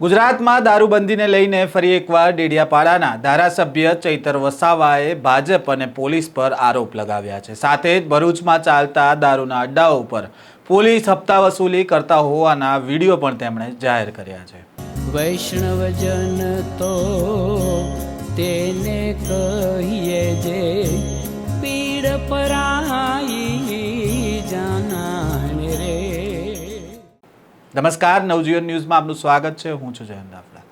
ગુજરાતમાં દારૂબંધીને લઈને ફરી એકવાર ડેડિયાપાડાના ધારાસભ્ય ચૈતર વસાવાએ ભાજપ અને પોલીસ પર આરોપ લગાવ્યા છે. સાથે જ ભરૂચમાં ચાલતા દારૂના અડ્ડાઓ પર પોલીસ હપ્તા વસૂલી કરતા હોવાના વીડિયો પણ તેમણે જાહેર કર્યા છે. વૈષ્ણવજન તો તેને કહીએ જે પીડ પરાઈ નમસ્કાર, નવજીવન ન્યૂઝમાં આપનું સ્વાગત છે. હું છું જયંત દાફડા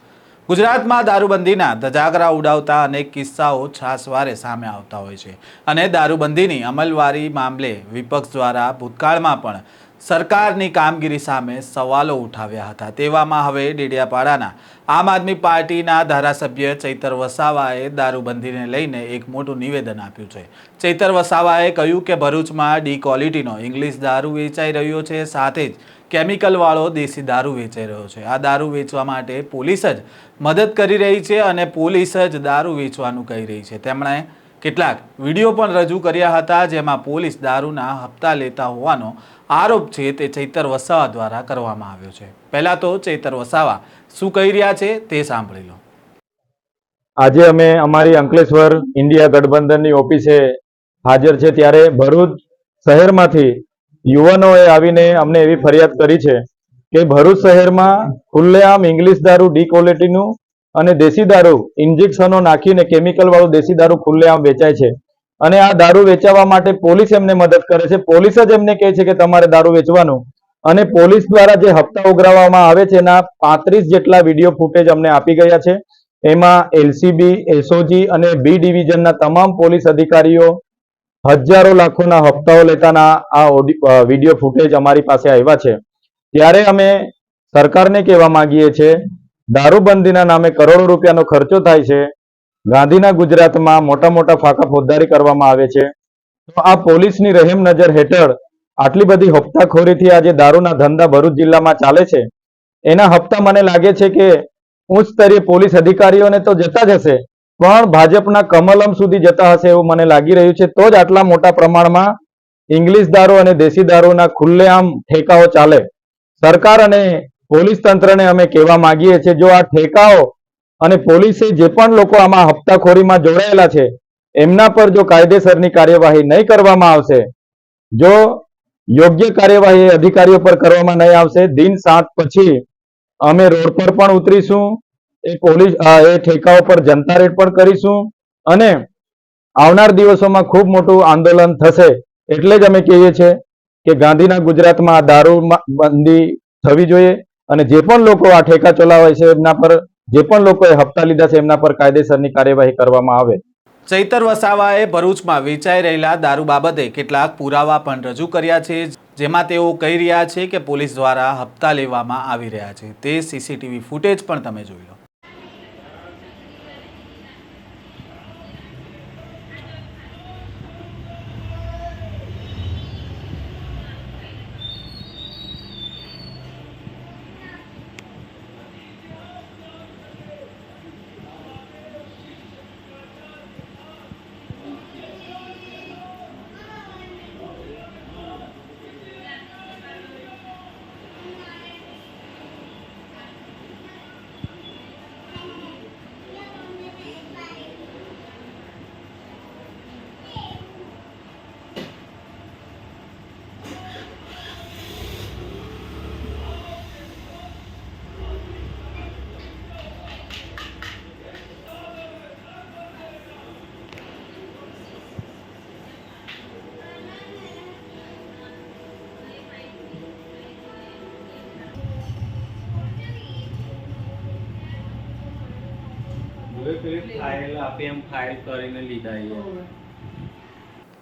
ગુજરાતમાં દારૂબંધીના ધજાગરા ઉડાવતા અનેક કિસ્સાઓ છાસવારે સામે આવતા હોય છે અને દારૂબંધીની અમલવારી મામલે વિપક્ષ દ્વારા ભૂતકાળમાં પણ સરકારની કામગીરી સામે સવાલો ઉઠાવ્યા હતા. તેવામાં હવે ડેડિયાપાડાના આમ આદમી પાર્ટીના ધારાસભ્ય ચૈતર વસાવાએ દારૂબંધીને લઈને એક મોટું નિવેદન આપ્યું છે. ચૈતર વસાવાએ કહ્યું કે ભરૂચમાં ડી ક્વોલિટીનો ઇંગ્લિશ દારૂ વેચાઈ રહ્યો છે, સાથે જ કેમિકલવાળો દેશી દારૂ વેચાઈ રહ્યો છે. આ દારૂ વેચવા માટે પોલીસ જ મદદ કરી રહી છે અને પોલીસ જ દારૂ વેચવાનું કહી રહી છે. તેમણે કેટલાક વીડિયો પણ રજૂ કર્યા હતા જેમાં પોલીસ દારૂના હપ્તા લેતા હોવાનો આરોપ છે તે ચૈતર વસાવા દ્વારા કરવામાં આવ્યો છે. પહેલા તો ચૈતર વસાવા શું કહી રહ્યા છે તે સાંભળી લો. આજે અમે અમારી અંકલેશ્વર ઇન્ડિયા ગઠબંધનની ઓફિસે હાજર છે ત્યારે ભરૂચ શહેરમાંથી યુવાનોએ આવીને અમને એવી ફરિયાદ કરી છે કે ભરૂચ શહેરમાં ખુલ્લેઆમ ઇંગ્લિશ દારૂ ડી ક્વોલિટીનું અને દેશી દારૂ ઇન્જેક્શનો નાખીને કેમિકલ વાળું દેશી દારૂ ખુલ્લેઆમ વેચાય છે. અને આ દારૂ વેચાવા માટે પોલીસ એમને મદદ કરે છે. પોલીસ જ એમને કહે છે કે તમારે દારૂ વેચવાનું. અને પોલીસ દ્વારા જે હપ્તા ઉઘરાવવામાં આવે છે, એના પાંત્રીસ જેટલા વીડિયો ફૂટેજ અમને આપી ગયા છે. એમાં એલસીબી એસઓજી અને બી ડિવિઝનના તમામ પોલીસ અધિકારીઓ હજારો લાખોના હપ્તાઓ લેતાના આ વીડિયો ફૂટેજ અમારી પાસે આવ્યા છે. ત્યારે અમે સરકારને કહેવા માંગીએ છીએ દારૂબંધીના નામે કરોડો રૂપિયાનો ખર્ચો થાય છે. ગાંધીના ગુજરાતમાં મોટા મોટા ફાંકા ફોજદારી કરવામાં આવે છે. તો આ પોલીસની રહેમ નજર હેઠળ આટલી બધી હપ્તાખોરીથી આજે દારૂના ધંધા ભરૂચ જિલ્લામાં ચાલે છે. એના હપ્તા મને લાગે છે કે ઉચ્ચ સ્તરીય પોલીસ અધિકારીઓને તો જતા જ હશે, પણ ભાજપના કમલમ સુધી જતા હશે એવું મને લાગી રહ્યું છે. તો જ આટલા મોટા પ્રમાણમાં ઇંગ્લિશ દારૂ અને દેશી દારૂના ખુલ્લેઆમ ઠેકાઓ ચાલે. સરકાર અને પોલીસ તંત્રને અમે કહેવા માંગીએ છીએ, જો આ ઠેકાઓ અને પોલીસે જે પણ લોકો આમાં હપ્તાખોરીમાં જોડાયેલા છે, એમના પર જો કાયદેસરની કાર્યવાહી નહીં કરવામાં આવશે, જો યોગ્ય કાર્યવાહી અધિકારીઓ પર કરવામાં નહીં આવશે, દિન સાત પછી અમે રોડ પર પણ ઉતરીશું, એ પોલીસ એ ઠેકાઓ પર જનતા રેડ પણ કરીશું અને આવનાર દિવસોમાં ખૂબ મોટું આંદોલન થશે, એટલે જ અમે કહીએ છીએ કે ગાંધીના ગુજરાતમાં દારૂ બંધી થવી જોઈએ. અને જે પણ લોકો આ ઠેકા ચલાવે છે એમના પર, જે પણ લોકોએ હપ્તા લીધા છે એમના પર કાયદેસરની કાર્યવાહી કરવામાં આવે. ચૈતર વસાવાએ ભરૂચમાં વેચાઈ રહેલા દારૂ બાબતે કેટલાક પુરાવા પણ રજૂ કર્યા છે, જેમાં તેઓ કહી રહ્યા છે કે પોલીસ દ્વારા હપ્તા લેવામાં આવી રહ્યા છે. તે સીસીટીવી ફૂટેજ પણ તમે જોઈ લો.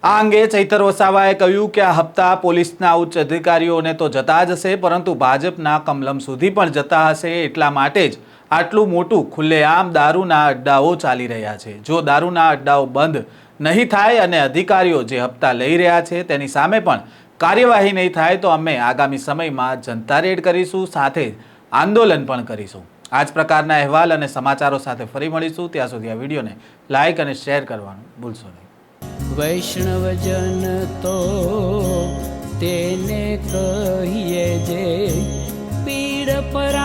આ અંગે ચૈતર વસાવાએ કહ્યું કે આ હપ્તા પોલીસના ઉચ્ચ અધિકારીઓને તો જતા જ હશે, પરંતુ ભાજપના કમલમ સુધી પણ જતા હશે એટલા માટે જ આટલું મોટું ખુલ્લેઆમ દારૂના અડ્ડાઓ ચાલી રહ્યા છે. જો દારૂના અડ્ડાઓ બંધ નહીં થાય અને અધિકારીઓ જે હપ્તા લઈ રહ્યા છે તેની સામે પણ કાર્યવાહી નહીં થાય, તો અમે આગામી સમયમાં જનતા રેડ કરીશું, સાથે આંદોલન પણ કરીશું. આ જ પ્રકારના અહેવાલ અને સમાચારો સાથે ફરી મળીશું. ત્યાં સુધી આ વિડીયોને લાઇક અને શેર કરવાનું ભૂલશો નહીં. વૈષ્ણવજન તો તેને કહીએ જે પીડ પરાઈ ના